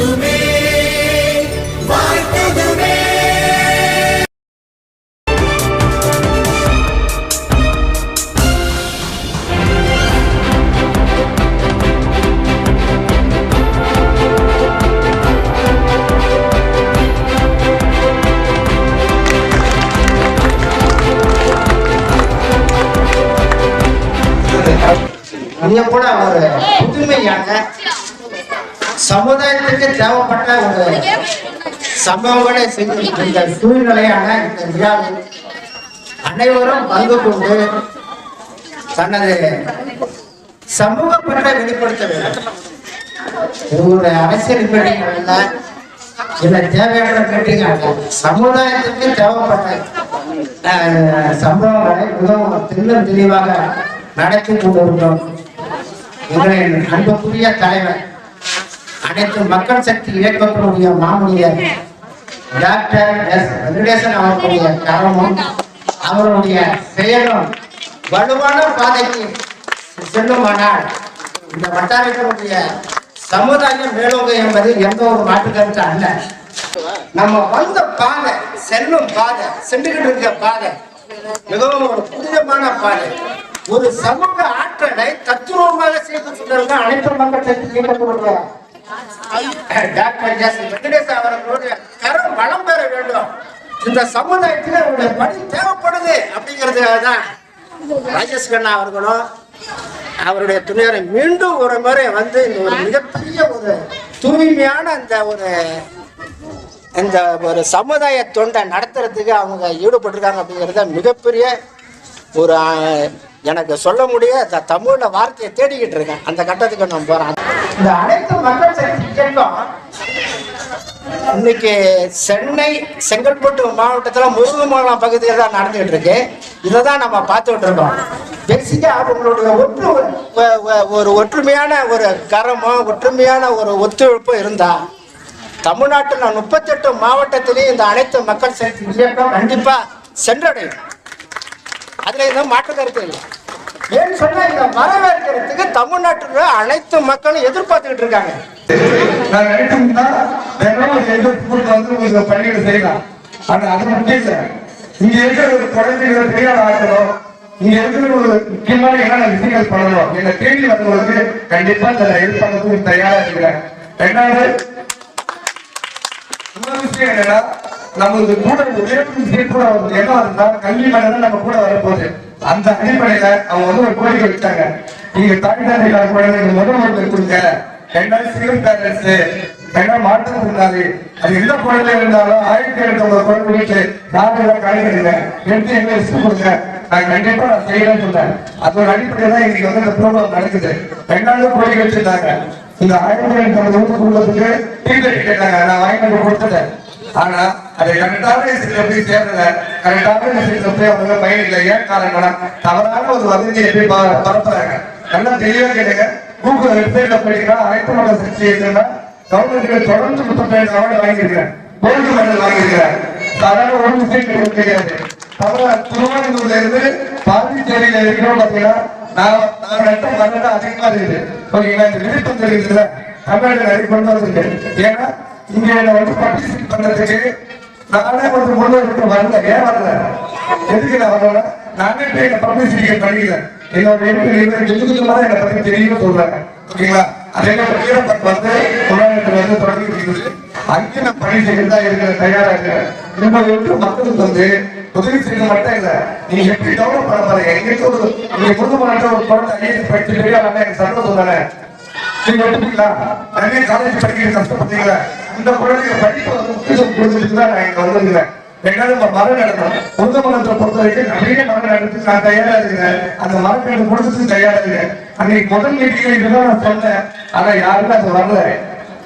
তুমি தேவைப்பட்ட ஒரு சம்பவங்களை செய்து இந்த சூழ்நிலையான இந்த விழாவில் அனைவரும் பங்கு கொண்டு தனது சமூக பற்றை வெளிப்படுத்த வேண்டும். உங்களுடைய அரசியல் மீட்டிங் அல்ல இல்ல தேவையான மீட்டிங் அல்ல. சமுதாயத்துக்கு தேவைப்பட்ட சம்பவங்களை மிகவும் தெல்லும் தெளிவாக நடத்தி கொண்டிருக்கிறோம். எங்களின் அன்புக்குரிய தலைவர் அனைத்து மக்கள் சக்தி இயக்கத்தினுடைய மாமுனியர் டாக்டர் எஸ் வெங்கடேசன் அவர்களுடைய கரமும் அவருடைய செயலும் வலுவான பாதைக்கு செல்லுமானால் இந்த வட்டாரத்தினுடைய சமுதாயம் மேலோங்க என்பது எந்த ஒரு மாற்றுக்கருத்து அல்ல. நம்ம வந்த பாதை செல்லும் பாதை சென்றுகிட்டு இருக்க பாதை மிகவும் ஒரு புனிதமான பாதை. ஒரு சமூக ஆற்றலை தத்துவமாக செய்து கொண்டிருக்க அனைத்து மக்கள் சக்தி இயக்கத்தினுடைய டாக்டர் எஸ் வெங்கடேஷ் அவர்களுடைய கரம் வளம் பெற வேண்டும். இந்த சமுதாயத்தில் அவருடைய பணி தேவைப்படுது அப்படிங்கிறதுக்காக தான் ராஜேஷ் கண்ணா அவர்களும் அவருடைய துணையரை மீண்டும் ஒரு முறை வந்து இந்த ஒரு மிகப்பெரிய ஒரு தூய்மையான அந்த ஒரு இந்த ஒரு சமுதாய தொண்டை நடத்துறதுக்கு அவங்க ஈடுபட்டிருக்காங்க அப்படிங்கிறத மிகப்பெரிய ஒரு எனக்கு சொல்ல முடிய இந்த தமிழ்ல வார்த்தையை தேடிக்கிட்டு இருக்கேன். அந்த கட்டத்துக்கு நான் போறேன். இந்த அனைத்து மக்கள் இன்னைக்கு சென்னை செங்கல்பட்டு மாவட்டத்தில் முருகமங்கலம் பகுதியில் தான் நடந்துகிட்டு இருக்கு. இதை தான் நம்ம பார்த்துக்கிட்டு இருக்கோம். பேசிக்கா அவங்களுடைய ஒற்று ஒரு ஒற்றுமையான ஒரு கரமோ ஒற்றுமையான ஒரு ஒத்துழைப்போ இருந்தா தமிழ்நாட்டில் முப்பத்தெட்டு மாவட்டத்திலேயும் இந்த அனைத்து மக்கள் இயக்கம் கண்டிப்பா சென்றடையும். அதுல எதுவும் மாற்று கருத்து இல்லை ஏன்னு சொன்னா இந்த வரவேற்கிறதுக்கு தமிழ்நாட்டில் அனைத்து மக்களும் எதிர்பார்த்துக்கிட்டு இருக்காங்க. நான் நினைச்சோம்னா எந்த வந்து உங்களுக்கு பள்ளிகள் செய்யலாம். ஆனா அது முக்கியம் இல்ல. இங்க இருக்கிற ஒரு குழந்தைகளை தெரியாத ஆக்கணும் இங்க இருக்கிற ஒரு முக்கியமான என்னென்ன விஷயங்கள் பண்ணணும்? என்ன தேடி வந்தவங்களுக்கு கண்டிப்பா இந்த ஹெல்ப் பண்ணதுக்கு தயாரா இருக்கிறேன். ரெண்டாவது இன்னொரு விஷயம் என்னன்னா நம்மளுக்கு கூட ஒரே ஒரு விஷயம் கூட ஒரு எண்ணம் இருந்தா கல்வி மேல நம்ம கூட வரப்போகுது. அந்த அடிப்படையில அவங்க வந்து ஒரு கோரிக்கை வச்சாங்க நீங்க தாய் தந்தையில குழந்தைங்க முதல் ஒருத்தர் கொடுங்க. ரெண்டாவது சிங்கிள் பேரண்ட்ஸ் ரெண்டாவது மாற்றுத்திறனாளி அது எந்த குழந்தை இருந்தாலும் ஆயிரத்தி எழுநூறு குழந்தை வீட்டு நாங்கள் காய்கறிங்க எடுத்து எங்க லிஸ்ட் கொடுங்க. நான் கண்டிப்பா நான் செய்யறேன்னு சொன்னேன். அது ஒரு அடிப்படையில தான் இன்னைக்கு வந்து இந்த ப்ரோக்ராம் நடக்குது. ரெண்டாவது கோரிக்கை வச்சிருந்தாங்க இந்த ஆயிரத்தி ஐநூறு ஊருக்கு உள்ளதுக்கு டிக்கெட் கேட்டாங்க. நான் வாங்கி கொடுத்தேன் ஆனா அதை கரெக்டான விஷயத்துல போய் சேரல கரெக்டான விஷயத்துல போய் அவங்க பயணிக்கல ஏன் காரணம்னா தவறான ஒரு வதந்தியை போய் பரப்புறாங்க? நல்லா தெளிவா கேளுங்க. கூகுள் வெப்சைட்ல போயிட்டீங்கன்னா அனைத்து மக்கள் சக்தி இருக்குன்னா கவர்மெண்ட் தொடர்ந்து முப்பத்தேழு அவார்டு வாங்கியிருக்கிறேன். கோல்டு மெடல் வாங்கியிருக்கிறேன். சாதாரண ஒரு விஷயம் கிடையாது தவிர திருவாரூர்ல இருந்து பாண்டிச்சேரியில இருக்கிறோம் பாத்தீங்கன்னா நான் நான் நட்ட மரணம் அதிகமா இருக்குது ஓகேங்களா? இந்த விருப்பம் தெரியுதுல தமிழ்நாடு நிறைய கொண்டு வந்திருக்கு. ஏன்னா இங்க வந்து பார்ட்டிசிபேட் பண்றதுக்கு நானே வந்து முன்னெடுத்து வரல ஏன் வரல? எதுக்கு நான் வரல? நானே போய் என்ன பப்ளிசிட்டி பண்ணிக்கல என்னோட எடுத்து எதுக்கு என்னை பத்தி தெரியும் சொல்றாங்க ஓகேங்களா? அதே வீரப்பட் வந்து தமிழ்நாட்டில் வந்து தொடங்கி இருக்குது. அங்கே நான் பணி செய்யறதா இருக்கிற தயாரா இருக்கிறேன். ரொம்ப வந்து மக்களுக்கு வந்து உதவி செய்ய மட்டும் இல்ல நீங்க எப்படி டெவலப் பண்ண பாருங்க எங்களுக்கு ஒரு நீங்க முருக ஒரு குழந்தை ஐஏஎஸ் படிச்சு பெரிய எனக்கு சந்தோஷம் தானே நீங்க ஒத்துப்பீங்களா? நிறைய காலேஜ் படிக்கிற கஷ்டப்பட்டீங்களா இந்த குழந்தைங்க படிப்பு வந்து முக்கியத்துவம் கொடுத்துட்டு தான் நான் இங்க வந்திருக்கிறேன். என்னால நம்ம மரம் நடணும் உந்த மரத்தை பொறுத்த வரைக்கும் நிறைய மரம் நடந்து நான் தயாரா இருக்கிறேன். அந்த மரத்தை கொடுத்துட்டு தயாரா இருக்கேன் அன்னைக்கு முதல் மீட்டிங்ல இதுதான் நான் சொன்னேன். ஆனா யாருமே அது வரல.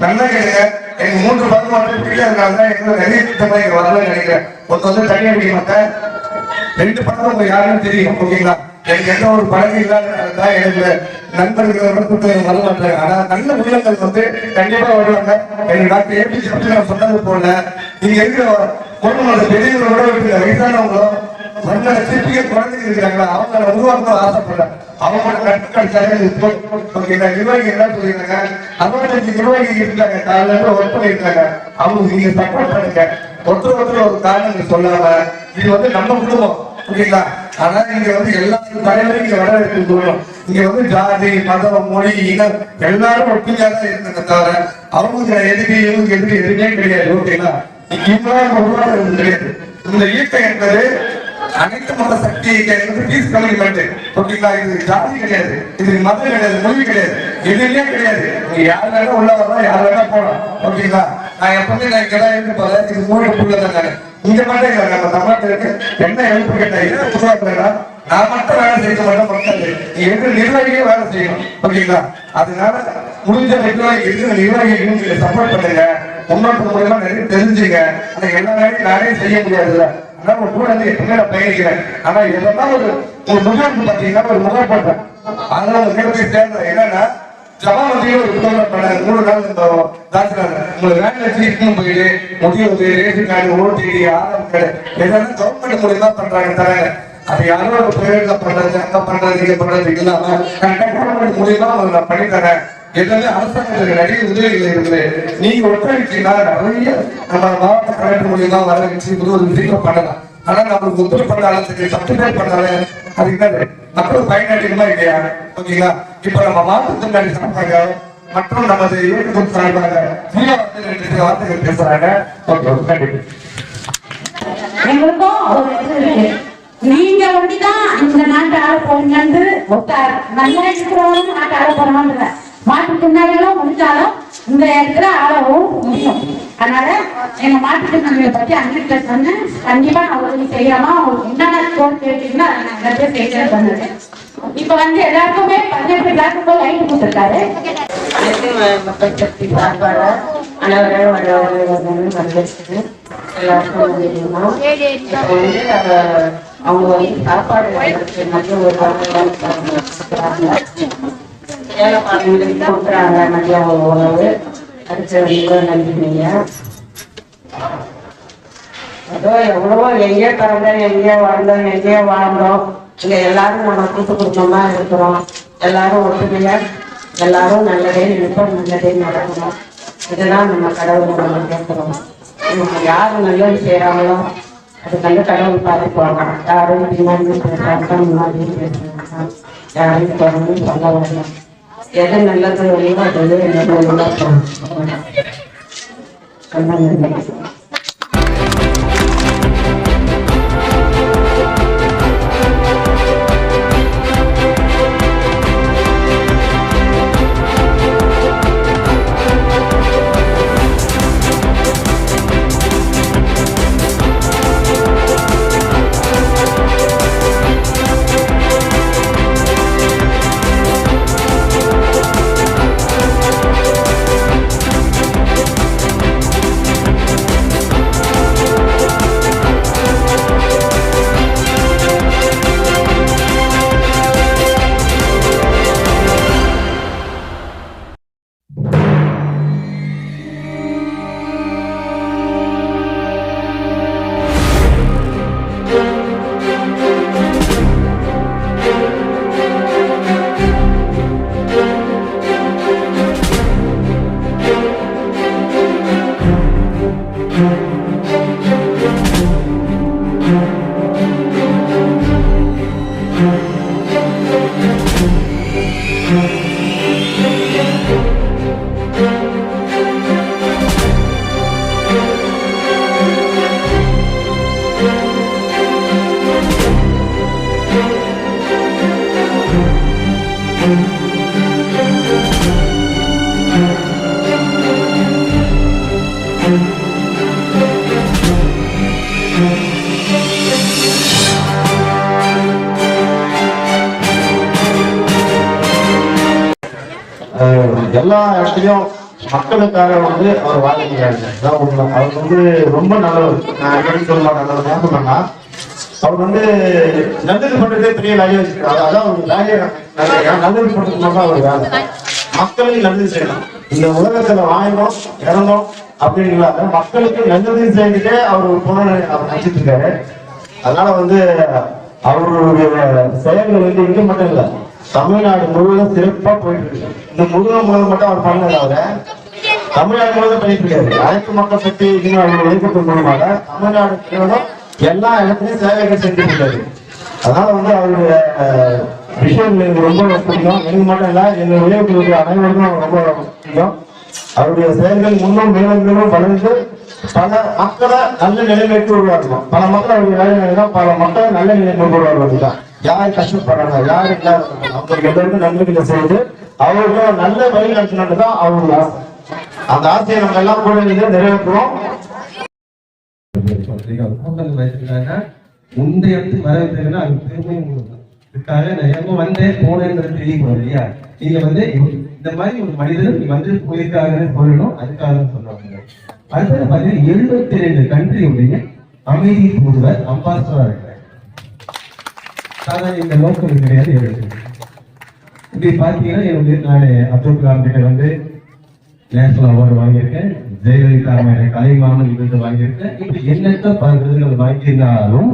நல்லா கேளுங்க. எனக்கு மூன்று பதம் வந்து பிடிக்காதனால தான் எங்களை நிறைய திட்டமா இங்க வரலன்னு நினைக்கிறேன். ஒருத்தர் வந்து தனி அடிக்க மாட்டேன் ரெண்டு படம் உங்க யாருன்னு தெரியும். ஓகேங்களா? எனக்கு எந்த ஒரு பழக்கம் இல்லாதனால எனக்கு நண்பர்கள் கூட்டம் வர மாட்டாங்க. ஆனா நல்ல உள்ளங்கள் வந்து கண்டிப்பா வருவாங்க. எனக்கு டாக்டர் ஏபிஜி அப்துல் நான் சொன்னது போல நீங்க இருக்கிற குடும்பங்களோட பெரியவங்களோட இருக்கிற வயசானவங்களும் மண்ண திருப்பிய குழந்தைங்க இருக்கிறாங்களா அவங்கள உருவாக்கணும் ஆசைப்படுறேன். அவங்களோட நட்பு கிடைச்சாங்க ஓகேங்களா நிர்வாகி என்ன சொல்லியிருக்காங்க? அறுபத்தஞ்சு நிர்வாகி இருக்காங்க காலையில ஒர்க் பண்ணிருக்காங்க அவங்க நீங்க சப்போர்ட் பண்ணுங்க. ஒருத்தர் ஒருத்தர் ஒரு காரணங்கள் சொல்லாம இது வந்து நம்ம குடும்பம். புரியுங்களா ஆனா இங்க வந்து எல்லாரும் தலைவரும் இங்க வர இருக்கு இங்க வந்து ஜாதி மதம் மொழி இனம் எல்லாரும் ஒற்றுமையா தான் இருந்தாங்க தவிர அவங்க எதிரி இவங்க எதிரி எதுவுமே கிடையாது ஓகேங்களா இவங்களாம் உருவாக்குறது கிடையாது இந்த இயக்கம் என்பது அனைத்து மத சக்தி இயக்கம் பீஸ் கம்யூனிமெண்ட் ஓகேங்களா இது ஜாதி கிடையாது இது மதம் கிடையாது மொழி கிடையாது எதுவுமே கிடையாது. நீங்க யார் வேணா உள்ள வரலாம் யார் வேணா போகலாம் ஓகேங்களா நான் எப்பவுமே நான் இங்கதான் இருந்து போறேன் இது மூணு புள்ள தான் இங்க மட்டும் இல்ல நம்ம தமிழ்நாட்டுக்கு என்ன எழுப்பு கேட்டா என்ன உருவாக்குறா நான் மட்டும் வேலை செய்ய மாட்டேன் மக்கள் நீ இருக்கிற நிர்வாகியே வேலை செய்யணும் ஓகேங்களா அதனால முடிஞ்ச வரைக்கும் இருக்கிற நிர்வாகிகளும் நீங்க சப்போர்ட் பண்ணுங்க. முன்னோட்டு மூலமா நிறைய தெரிஞ்சுங்க. ஆனா எல்லா வேலையும் நானே செய்ய முடியாதுல்ல. ஆனா ஒரு கூட வந்து எப்பவுமே நான் பயணிக்கிறேன். ஆனா இதெல்லாம் ஒரு ஒரு முகாம் பாத்தீங்கன்னா ஒரு முகாம் பண்றேன் அதனால ஒரு போய் சேர்ந்தேன். என்னன்னா ஜமாமத்தியும் ஒரு மூணு நாள் இந்த தாக்குறாங்க உங்களுக்கு வேலை வச்சு போயிடு. முதியோது ration card OTT Aadhaar card. எதாவது கவர்மெண்ட் மூலியமா பண்றாங்க தராங்க. அது யாரோ ஒரு பேர்ல பண்றது அங்க பண்றது இங்க பண்றது இல்லாம கவர்மெண்ட் மூலியமா அவங்க நான் பண்ணி தரேன். எல்லாமே அரசாங்கத்துக்கு நிறைய உதவிகள் இருக்குது நீங்க ஒத்துழைச்சீங்கன்னா நிறைய நம்ம மாவட்ட கலெக்டர் மூலியமா வர வச்சு ஒரு விஷயம் பண்ணலாம். ஆனா நம்மளுக்கு ஒத்துழைப்பு பண்ணாலும் சரி சப்டிஃபை பண்ணாலும் அது என்னது? மற்றும் பயனடையுமா இல்லையா? ஓகேங்களா இப்ப நம்ம மாற்றுத்திறனாளி சார்பாக மற்றும் நமது இயக்கம் சார்பாக ரெண்டு வார்த்தைகள் பேசுறாங்க. ஓகே கண்டிப்பா. எங்களுக்கும் நீங்க ஒண்டிதான் இந்த நாட்டு ஆள போறீங்கன்னு ஒருத்தார் நல்லா இருக்கிறவங்க நாட்டு ஆள போறாங்க மாற்றுத்திறனாளிகளும் முடிச்சாலும் இந்த இடத்துல ஆளவும் முடியும். அதனால எங்க மாற்றுத்திறனாளிகளை பத்தி அங்கிட்ட சொன்னேன். கண்டிப்பா நான் உதவி செய்யலாமா? உங்களுக்கு என்னென்ன கேட்டீங்கன்னா நான் எல்லாத்தையும் பண்ணுறேன் இப்ப வந்து எல்லாருக்குமே பதினெட்டு கிளாஸுக்கு லைட் கொடுத்துருக்காரு. மக்கள் சக்தி சார்பாக அனைவரும் வருவார்கள் வரவேற்கிறது எல்லாருக்கும் தெரியுமா? இப்போ வந்து அவங்க வந்து சாப்பாடு நல்ல ஒரு வாய்ப்பு ஏழை பாடங்களுக்கு கொடுக்குறாங்க நல்ல உணவு அதுக்கு ரொம்ப நன்றிங்க அதோ எவ்வளவோ எங்கேயோ பிறந்தோம் எங்கேயோ வாழ்ந்தோம் எங்கேயோ வாழ்ந்தோம். இங்க எல்லாரும் நம்ம கூட்டு குடும்பமா இருக்கிறோம். எல்லாரும் ஒற்றுமையா எல்லாரும் நல்லதே நினைப்போம் நல்லதே நடக்கணும். இதுதான் நம்ம கடவுள் நம்ம கேட்கிறோம் நம்ம யாரு நல்லது செய்யறாங்களோ அது கண்டு கடவுள் பார்த்துக்குவாங்க யாரும் பின்னாடி பேசுறாங்க முன்னாடி பேசுறாங்க யாரையும் தொடர்ந்து சொல்ல வேண்டாம் எது நல்லது இல்லையோ அது நல்லது சொன்னாங்க எல்லா மக்களுக்காக வந்து அவர் வாழ்க்கிறாரு அதான் உண்மை அவர் வந்து ரொம்ப நல்லவர். நான் எப்படி சொல்லலாம் நல்லவர் ஏன் சொன்னா அவர் வந்து நல்லது பண்றதே பெரிய வேலையா அதான் ஒரு வேலையை நல்லது பண்றது மட்டும் அவர் வேலை. மக்களுக்கு நல்லது செய்யணும். இந்த உலகத்துல வாங்கினோம் இறந்தோம் அப்படின்னு இல்லாத மக்களுக்கு நல்லது செஞ்சுட்டே அவர் ஒரு அவர் நினைச்சிட்டு இருக்காரு. அதனால வந்து அவருடைய செயல்கள் வந்து இங்க மட்டும் இல்லை தமிழ்நாடு முழுவதும் சிறப்பா போயிட்டு இருக்கு. இந்த முருகன் மூலம் மட்டும் அவர் பண்ணல தமிழ்நாடு முழுவதும் பண்ணிட்டு அனைத்து மக்கள் சக்தி இன்னும் அவர் மூலமாக தமிழ்நாடு முழுவதும் எல்லா இடத்துலயும் சேவைகள் செஞ்சுட்டு அதனால வந்து அவருடைய விஷயம் எனக்கு ரொம்ப பிடிக்கும். எனக்கு மட்டும் இல்ல எங்க விளையாட்டு அனைவருக்கும் ரொம்ப பிடிக்கும். அவருடைய செயல்கள் முன்னும் மேலும் மேலும் வளர்ந்து பல மக்களை நல்ல நிலைமைக்கு உருவாக்கணும் பல மக்கள் அவருடைய வேலை பல மக்களை நல்ல நிலைமைக்கு உருவாக்குறது தான் யார் கஷ்டப்படுறாங்க? யார் இல்லாத அவங்களுக்கு எல்லாருக்கும் நன்மைகளை செய்து அவர்களும் நல்ல வழி நடத்தினது தான் அவருடைய ஆசை. அந்த ஆசையை நம்ம எல்லாம் கூட இருந்து நிறைவேற்றுவோம். கூட்டங்கள் வச்சிருக்காங்க இந்த இடத்துக்கு வர வைக்கிறதுன்னா அது பெருமை இதுக்காக நான் எங்க வந்தேன் போனேன்றது தெரியக்கூடாது இல்லையா? நீங்க வந்து இந்த மாதிரி ஒரு மனிதர் நீங்க வந்து போயிருக்காங்கன்னு சொல்லணும் அதுக்காக சொல்றாங்க. சொல்லுவாங்க அடுத்தது பாத்தீங்கன்னா எழுபத்தி ரெண்டு கண்ட்ரியுடைய அமைதி தூதுவர் அம்பாசடரா இருக்கிறார் சாதாரண இந்த லோக்கல் கிடையாது எழுபத்தி இப்படி பார்த்தீங்கன்னா எனக்கு நான் அப்துல் கலாம் கிட்ட வந்து நேஷனல் அவார்டு வாங்கியிருக்கேன். ஜெயலலிதா மேல கலைமாமன் விருது வாங்கியிருக்கேன். இப்படி என்னத்தை பல விருதுகள் வாங்கியிருந்தாலும்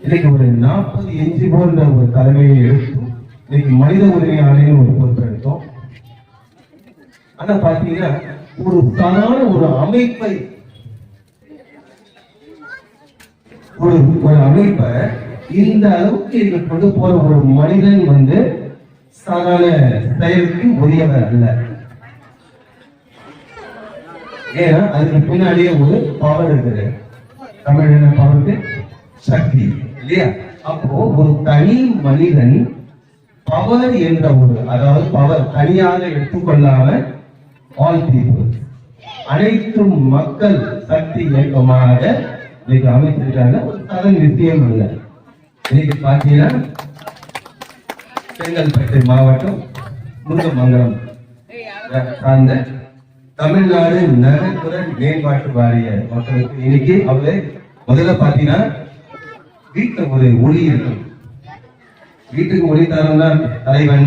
இன்னைக்கு ஒரு நாற்பது எஞ்சி போன்ற ஒரு தலைமையை எடுத்தோம் இன்னைக்கு மனித உரிமை ஆணையம் ஒரு பொறுப்பு எடுத்தோம். ஆனா பாத்தீங்கன்னா ஒரு சாதாரண ஒரு அமைப்பை ஒரு ஒரு அமைப்பை இந்த அளவுக்கு இங்க கொண்டு போற ஒரு மனிதன் வந்து சாதாரண பெயருக்கு உரியவர் அல்ல. ஏன்னா அதுக்கு பின்னாடியே ஒரு பவர் இருக்குது. தமிழ் என்ன பவருக்கு சக்தி இல்லையா? அப்போ ஒரு தனி மனிதன் பவர் என்ற ஒரு அதாவது பவர் தனியாக எடுத்துக்கொள்ளாம ஆல் பீப்புள் அனைத்து மக்கள் சக்தி இயக்கமாக இன்னைக்கு அமைச்சிருக்காங்க ஒரு தரம் விஷயம் இல்லை இன்னைக்கு பார்த்தீங்கன்னா செங்கல்பட்டு மாவட்டம் முருகமங்கலம். சார்ந்த தமிழ்நாடு நகர்ப்புற மேம்பாட்டு வாரிய மக்களுக்கு இன்னைக்கு அவங்க முதல்ல பாத்தீங்கன்னா வீட்டுல ஒரு ஒளி இருக்கும் வீட்டுக்கு ஒளி தரம்னா தலைவன்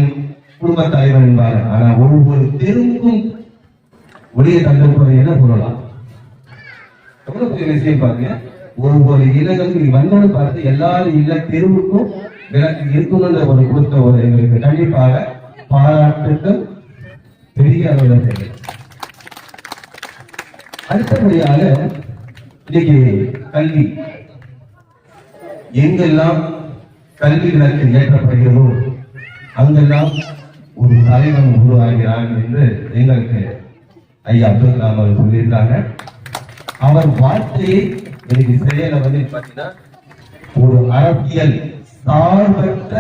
குடும்ப தலைவன் என்பாங்க ஆனா ஒவ்வொரு தெருவுக்கும் ஒளியை தந்து போற என்ன சொல்லலாம் எவ்வளவு பெரிய விஷயம் பாருங்க. ஒவ்வொரு இல்லங்களுக்கு நீ வந்தது பார்த்து எல்லாரும் இல்ல தெருவுக்கும் விளக்கு இருக்கணும்ன்ற ஒரு கொடுத்த ஒரு எங்களுக்கு கண்டிப்பாக பாராட்டுக்கள் பெரிய அளவில் தெரியும் அடுத்தபடியாக இன்னைக்கு கல்வி. எங்கெல்லாம் கல்வி விளக்கு ஏற்றப்படுகிறதோ அங்கெல்லாம் ஒரு தலைவன் உருவாகிறான் என்று எங்களுக்கு ஐயா அப்துல் கலாம் அவர் சொல்லியிருக்காங்க. அவர் வார்த்தையை இன்னைக்கு செயல வந்து பாத்தீங்கன்னா ஒரு அரசியல் சார்பற்ற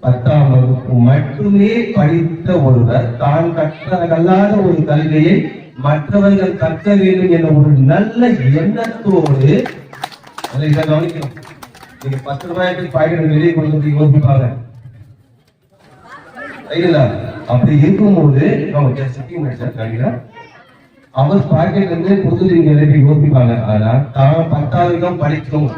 பத்தாம் வகுப்பு மட்டுமே படித்த ஒருவர் தான் கற்றதல்லாத ஒரு கல்வியை மற்றவர்கள் கற்க வேண்டும் என்ற ஒரு நல்ல எண்ணத்தோடு அதை இதை கவனிக்கணும் நீங்க பத்து ரூபாய்க்கு பாக்கெட் வெளியே கொண்டு வந்து யோசிப்பாங்க ரைட்டுங்களா அப்படி இருக்கும்போது அவங்க just sitting? அவர் பாக்கெட் வந்து புதுதில்லி நிரப்பி யோசிப்பாங்க ஆனா தான் பத்தாவதும் படிக்கணும்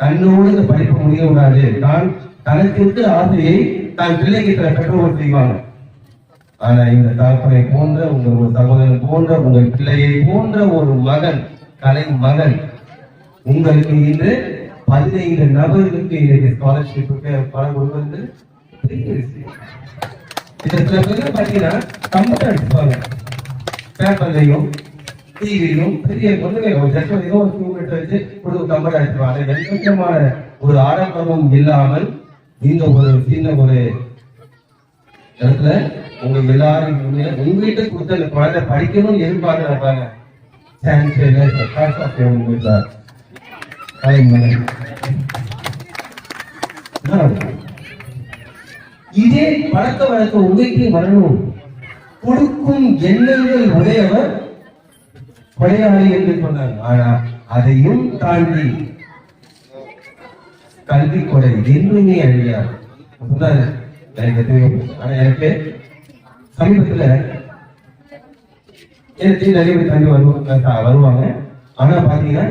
தன்னோடு இந்த படிப்பு முடிய கூடாது தான் தனக்கு இருக்க ஆசையை தான் பிள்ளைகிட்ட பெற்றோர் செய்வாங்க. ஆனா இந்த தகப்பனை போன்ற உங்க ஒரு சகோதரன் போன்ற உங்கள் பிள்ளையை போன்ற ஒரு மகன் கலை மகன் உங்களுக்கு இன்று பதினைந்து நபர்களுக்கு இன்னைக்கு ஸ்காலர்ஷிப்புக்கு பணம் கொடுப்பது பெரிய விஷயம். இதை சில பேர் கம்ப்யூட்டர் அடிப்பாங்க பேப்பர்லையும் டிவிலையும் பெரிய ஒண்ணுமே ஜஸ்ட் ஏதோ ஒரு டூ மினிட் வச்சு அடிச்சுவாங்க எந்த விதமான ஒரு ஆடம்பரமும் இல்லாமல் இந்த ஒரு சின்ன ஒரு இடத்துல உங்க எல்லாரும் உங்ககிட்ட உங்க வீட்டுக்கு கொடுத்த அந்த குழந்தை படிக்கணும்னு எதிர்பார்க்கிறாங்க சான்ஸ் இதே பழக்க வழக்கம் உங்களுக்கு வரணும். கொடுக்கும் எண்ணங்கள் உடையவர் கொலையாளி என்று சொன்னார். ஆனா அதையும் தாண்டி கல்வி கொலை என்றுமே அழியாது. சொன்னாரு எனக்கு எதுவுமே ஆனா எனக்கு சமீபத்துல எனக்கு நிறைய பேர் தங்கி வருவாங்க வருவாங்க. ஆனா பாத்தீங்கன்னா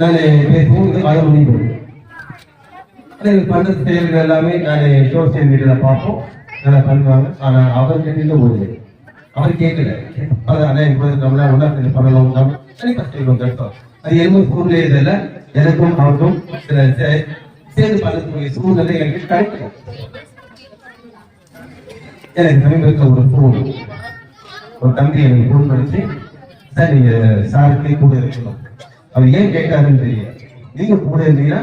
நான் பேசும்போது அதை பண்ணி எனக்கு பண்ற செயல்கள் எல்லாமே நான் சோசியல் மீடியால பார்ப்போம். நல்லா பண்ணுவாங்க ஆனால் அவர் கேட்டு ஒரு அவர் கேட்கல. அது இப்போ நம்மளா ஒன்றா பண்ணலாம் தனிப்பட்ட அது என்ன சூழ்நிலை இதில் எனக்கும் அவருக்கும் சில சேர்ந்து பண்ணக்கூடிய சூழ்நிலை எனக்கு கிடைக்கும் எனக்கு சமீபத்தில் ஒரு ஃபோன் ஒரு தம்பி எனக்கு ஃபோன் பண்ணிச்சு. சார் நீங்க சாருக்கு கூட இருக்கணும். அவர் ஏன் கேட்காருன்னு தெரியல. நீங்க கூட இருந்தீங்கன்னா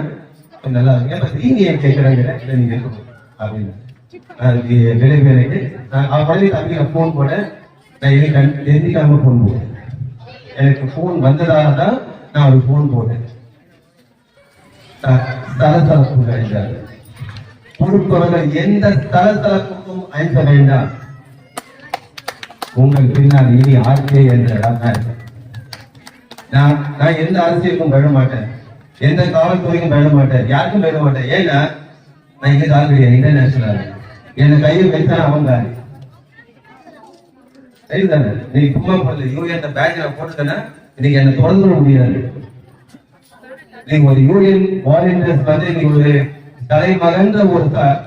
கொஞ்சம் நல்லா இருக்கும் நீங்க ஏன் கேட்கறாங்க நீங்க இருக்கணும். அப்படின்னு. அதுக்கு விளைவு நான் அவன் பழைய தம்பி நான் ஃபோன் போட. நான் எது கண் தெரிஞ்சிக்காம ஃபோன் போட்டேன். எனக்கு ஃபோன் வந்ததாக தான் நான் அவருக்கு ஃபோன் போட்டேன். தலத்தலப்பு அடைந்தார் பொறுப்பவர்கள் எந்த தலத்தலப்புக்கும் அழைக்க வேண்டாம். உங்கள் பின்னால் இனி ஆர்கே என்ற இடம் நான் நான் எந்த அரசியலுக்கும் விழ மாட்டேன். எந்த காவல்துறைக்கும் விழ மாட்டேன். யாருக்கும் விழ மாட்டேன். ஏன்னா நான் இங்கே காவல்துறை இன்டர்நேஷனல் என் கையில் வைத்தா அவங்க சரிதானே நீ சும்மா போடல. யூஎன் பேட்ச் நான் போட்டுட்டேன்னா இன்னைக்கு என்ன தொடர்ந்து முடியாது. நீங்க ஒரு யூனியன் வாலண்டியர்ஸ் வந்து நீங்க ஒரு தலைமகன்ற ஒரு ச-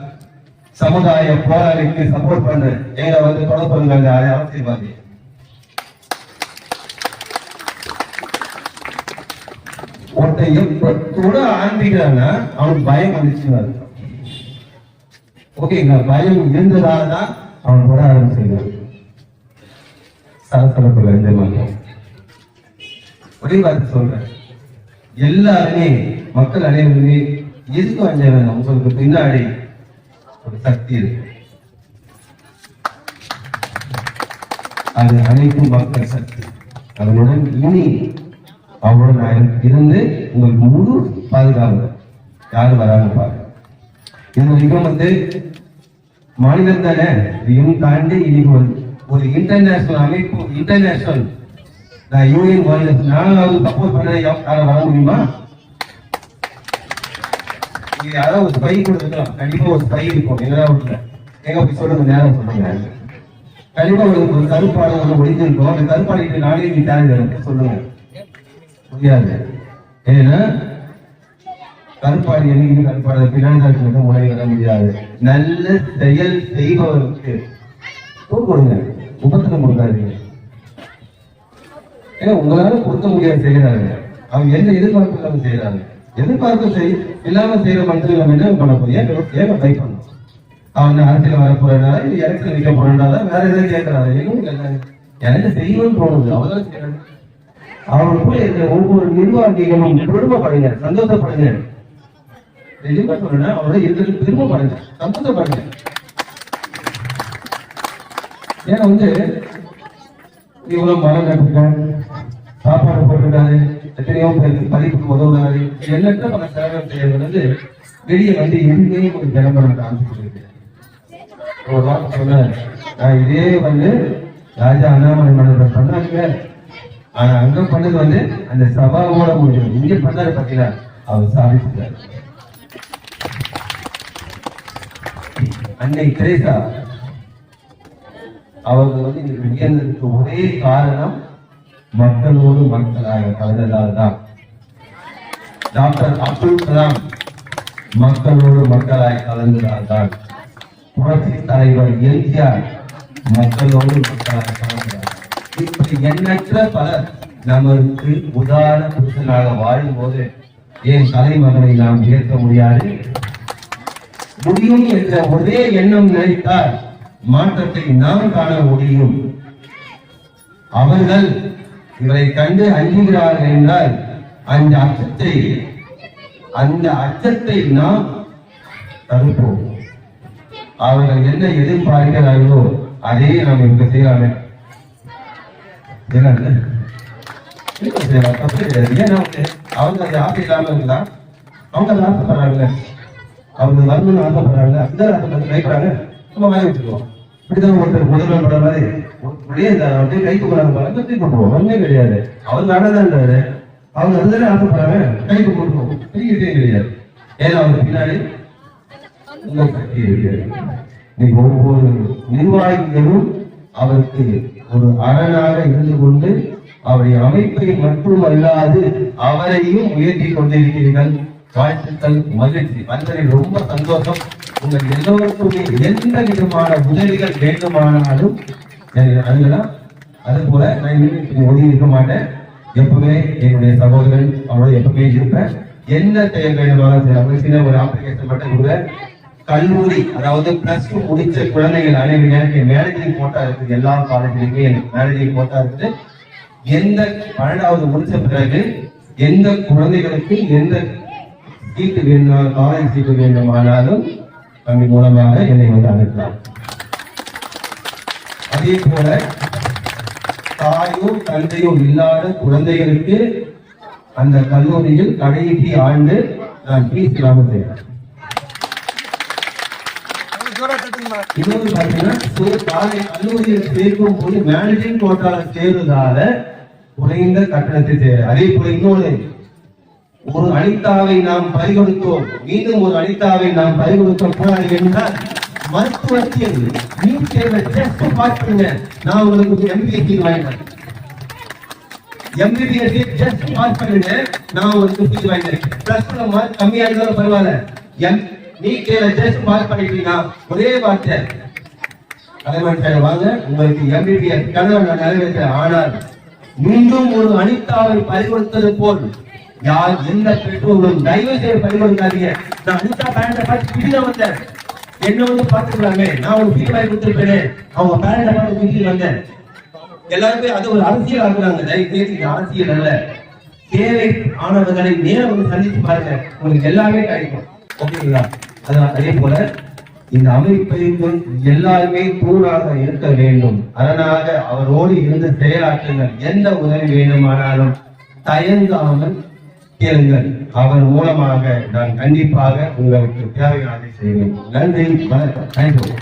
சமுதாய போராளிக்கு சப்போர்ட் பண்ண. எங்களை வந்து தொடர்பு பண்ணுங்க அந்த ஒருத்தன் எப்ப கூட ஆரம்பிக்கிறான்னா அவனுக்கு பயம் வந்துச்சுன்னு ஓகேங்களா பயம் இருந்ததால தான் அவன் போட ஆரம்பிச்சிருக்கான் சரசரப்புல இந்த மாதிரி ஒரே வார்த்தை சொல்றேன். எல்லாருமே மக்கள் அனைவருமே எதுக்கு அஞ்ச வேணும் உங்களுக்கு பின்னாடி ஒரு சக்தி இருக்கு. அது அனைத்தும் மக்கள் சக்தி. அதனுடன் இனி அவரோட இருந்து உங்களுக்கு முழு பாதுகாப்பு யாரும் வராம பாருங்க. இது வரைக்கும் வந்து மாநிலம் தானே? இதையும் தாண்டி இன்னைக்கு ஒரு ஒரு இன்டர்நேஷனல் அமைப்பு இன்டர்நேஷனல் நான் யூனியன் மாநிலத்தில் நான் சப்போர்ட் பண்ண யாரும் வர முடியுமா? இது யாராவது ஒரு பை கூட இருக்கலாம். கண்டிப்பா ஒரு பை இருக்கும். எங்கடா வீட்டுல எங்க போய் சொல்லுங்க நேரம் சொல்லுங்க. கண்டிப்பா ஒரு ஒரு கருப்பாடு ஒன்று ஒழிஞ்சிருக்கும் அந்த கருப்பாடிட்டு நானே நீ தேவை சொல்லுங்க. முடியாது ஏன்னா கருப்பாடி என்னைக்கு கருப்பாடு பின்னாடி முன்னாடி வர முடியாது நல்ல செயல் செய்பவருக்கு கொடுங்க. உபத்திரம் கொடுக்காதீங்க. ஏன்னா உங்களால கொடுக்க முடியாது செய்யறாங்க அவங்க என்ன எதிர்பார்ப்பு இல்லாம செய்யறாங்க எதிர்பார்ப்பு செய் இல்லாம செய்யற மனுஷன் நம்ம என்ன பண்ண போறோம்? ஏன் ஏன் ட்ரை பண்ணணும் அவன் அரசியல் வர போறதுனால இது நிக்க போறதுனால வேற எதாவது கேட்கறாரு எதுவும் எனக்கு செய்யணும்னு தோணுது. அவ்வளவுதான் செய்யறாங்க அவர் இருக்கிற ஒவ்வொரு நிர்வாகிகளும் குடும்பப்படுங்க சந்தோஷப்படுங்க நிஜமா சொல்றேன் அவரோட இருக்கிறது சந்தோஷம் படங்கு ஏன்னா வந்து இவ்வளவு மரம் நட்டுருக்காங்க சாப்பாடு போட்டிருக்காரு எத்தனையோ பேருக்கு படிப்புக்கு உதவுறாரு. எண்ணற்ற பல சேவை செய்யறது வந்து வெளியே வந்து எதுவுமே ஒரு விளம்பரம் காமிச்சிட்டு ஒரு வார்த்தை சொன்னார். நான் இதே வந்து ராஜா அண்ணாமலை மன்னர் பண்ணாங்க ஆனா அங்க பண்ணது வந்து அந்த சபாவோட முடியும் இங்க பண்ணாரு பாத்தீங்களா அவர் சாதிச்சிட்டார் அன்னை தெரேசா அவங்க வந்து இன்னைக்கு உயர்ந்ததுக்கு ஒரே காரணம் மக்களோடு மக்களாக கலந்ததால் தான் டாக்டர் அப்துல் கலாம் மக்களோடு மக்களாய் கலந்ததால் தான் புரட்சி தலைவர் எம்ஜிஆர் மக்களோடு மக்களாக கலந்தார் இப்படி எண்ணற்ற பலர் நமக்கு உதாரண புருஷனாக வாழும்போது என் தலைமகனை நாம் உயர்த்த முடியாது? முடியும் என்ற ஒரே எண்ணம் நினைத்தால் மாற்றத்தை நாம் காண முடியும். அவர்கள் இவரை கண்டு அஞ்சுகிறார்கள் என்றால் அந்த அச்சத்தை அந்த அச்சத்தை நாம் தடுப்போம். அவர்கள் என்ன எதிர்பார்க்கிறார்களோ அதே நாம் இவங்க செய்யலாமே. அவங்க அந்த ஆசை இல்லாம இருந்தா அவங்க ஆசைப்படுறாங்க. அவங்க வரணும்னு ஆசைப்படுறாங்க அந்த ஆசைப்பட்டு கைப்படுறாங்க நம்ம வாங்கி வச்சுக்குவோம். இப்படிதான் ஒருத்தர் முதல்வர் பண்ற மாதிரி அப்படியே இந்த அப்படியே கைக்கு போறாங்க பாருங்க தூக்கி போட்டுருவோம் ஒண்ணுமே கிடையாது. அவர் நடந்தாண்டாரு அவங்க அதுதானே ஆசைப்படுறாங்க கைக்கு போட்டுருவோம் பெரிய கிடையாது. ஏன்னா அவங்க பின்னாடி உங்கள் இன்னைக்கு ஒவ்வொரு நிர்வாகிகளும் அவருக்கு ஒரு அரணாக இருந்து கொண்டு அவருடைய அமைப்பை மட்டுமல்லாது அவரையும் உயர்த்தி கொண்டிருக்கிறீர்கள். வாழ்த்துக்கள் மகிழ்ச்சி. வந்ததில் ரொம்ப சந்தோஷம். உங்கள் எல்லோருக்குமே எந்த விதமான உதவிகள் வேண்டுமானாலும் எனக்கு அணுகலாம் அது போல நான் ஒதுங்கி இருக்க மாட்டேன். எப்பவுமே என்னுடைய சகோதரன் அவரோட எப்பவுமே இருப்பேன். என்ன செயல் வேண்டுமானாலும் சரி அவங்க சின்ன ஒரு அப்ளிகேஷன் மட்டும் கொடுங்க. கல்லூரி அதாவது பிளஸ் டூ முடிச்ச குழந்தைகள் அனைவரும் எனக்கு மேனேஜிங் கோட்டா இருக்குது எல்லா காலேஜ்லயுமே எனக்கு மேனேஜிங் கோட்டா இருக்குது எந்த பன்னெண்டாவது முடிச்ச பிறகு எந்த குழந்தைகளுக்கு எந்த சீட்டு வேண்டும் காலை சீட்டு வேண்டுமானாலும் கம்மி மூலமாக என்னை வந்து அனுப்பலாம். அதே போல தாயோ தந்தையோ இல்லாத குழந்தைகளுக்கு அந்த கல்லூரியில் கடைசி ஆண்டு நான் பீஸ் இல்லாமல் இன்னொரு பாத்தீங்கன்னா கல்லூரியில் சேர்க்கும் போது மேனேஜிங் கோட்டால சேர்ந்ததால குறைந்த கட்டணத்தை அதே போல இன்னொரு ஒரு அனிதாவை நாம் பறிகொடுத்தோம். மீண்டும் ஒரு அனிதாவை நாம் பறிகொடுக்க கூடாது என்றால் மருத்துவத்தில் நீட் தேர்வை டெஸ்ட் பார்த்துங்க நான் உங்களுக்கு எம்பிஎஸ்சி வாங்கினேன் எம்பிபிஎஸ் டெஸ்ட் மார்க் பண்ணுங்க நான் உங்களுக்கு ஃபீஸ் வாங்கினேன் பிளஸ் டூ மார்க் கம்மியா இருந்தாலும் பரவாயில்ல எம் நீட் தேர்வை டெஸ்ட் மார்க் பண்ணிட்டீங்கன்னா ஒரே வார்த்தை. தலைவன் சார் வாங்க. உங்களுக்கு எம்பிபிஎஸ் கனவை நான் நிறைவேற்றேன். ஆனால் மீண்டும் ஒரு அனிதாவை பறிகொடுத்தது போல் யார் எந்த பெற்றோர்களும் தயவு செய்து பறிகொடுக்காதீங்க நான் அனிதா பேரண்ட பார்த்து பிடிக்க வந்தேன். என்ன வந்து பார்த்துக்கலாமே. நான் ஒரு ஃபீல் வாங்கி அவங்க பேரண்ட பார்த்து பிடிக்க வந்தேன். எல்லாருமே அது ஒரு அரசியல் ஆகுறாங்க தயவு செய்து இது அரசியல் அல்ல. தேவை ஆனவர்களை நேரம் வந்து சந்திச்சு பாருங்க. உங்களுக்கு எல்லாமே கிடைக்கும். ஓகேங்களா? அதான் அதே போல இந்த அமைப்பைக்கு எல்லாருமே தூணாக இருக்க வேண்டும். அரணாக அவரோடு இருந்து செயலாற்றுங்கள். எந்த உதவி வேண்டுமானாலும் தயங்காமல் கேளுங்கள். அவர் மூலமாக நான் கண்டிப்பாக உங்களுக்கு தேவையானதை செய்வேன். நன்றி வணக்கம். தேங்க்யூ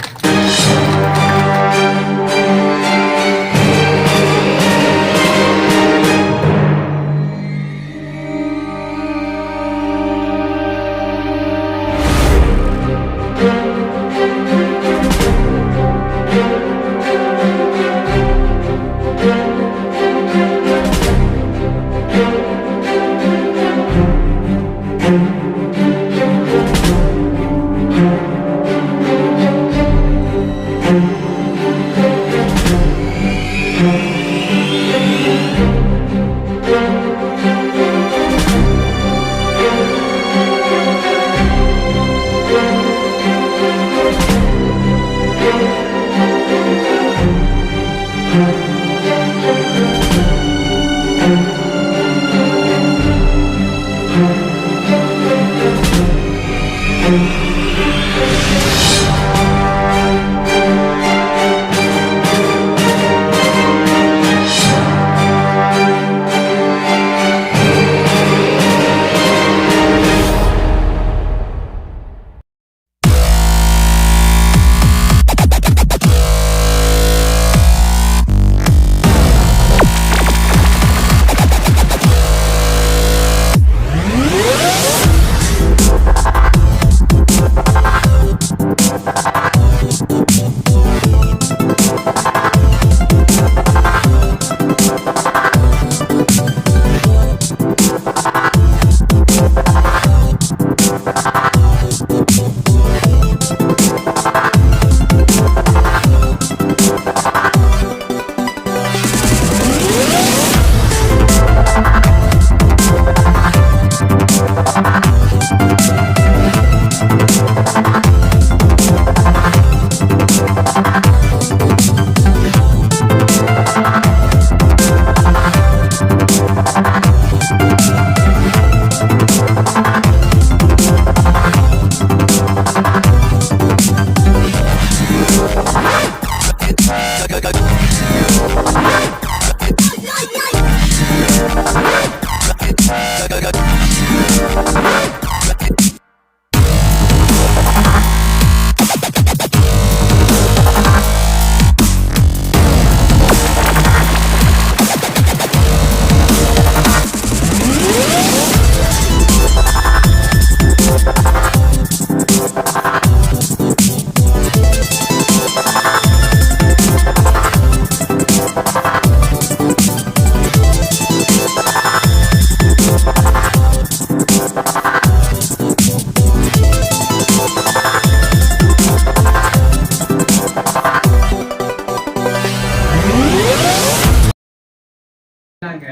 சொன்னாங்க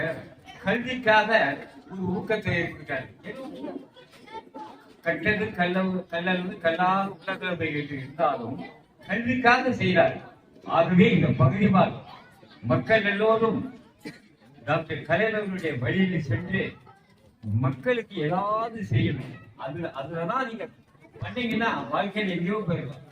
கல்விக்காக ஒரு ஊக்கத்தை ஏற்பட்டார் கட்டது கல்லவு கல்லது கல்லா உலக இருந்தாலும் கல்விக்காக செய்கிறார் ஆகவே இந்த பகுதி மக்கள் எல்லோரும் டாக்டர் கலைஞர்களுடைய வழியில் சென்று மக்களுக்கு ஏதாவது செய்யணும் அது அதுலதான் நீங்க பண்ணீங்கன்னா வாழ்க்கையில் எங்கேயோ போயிடலாம்.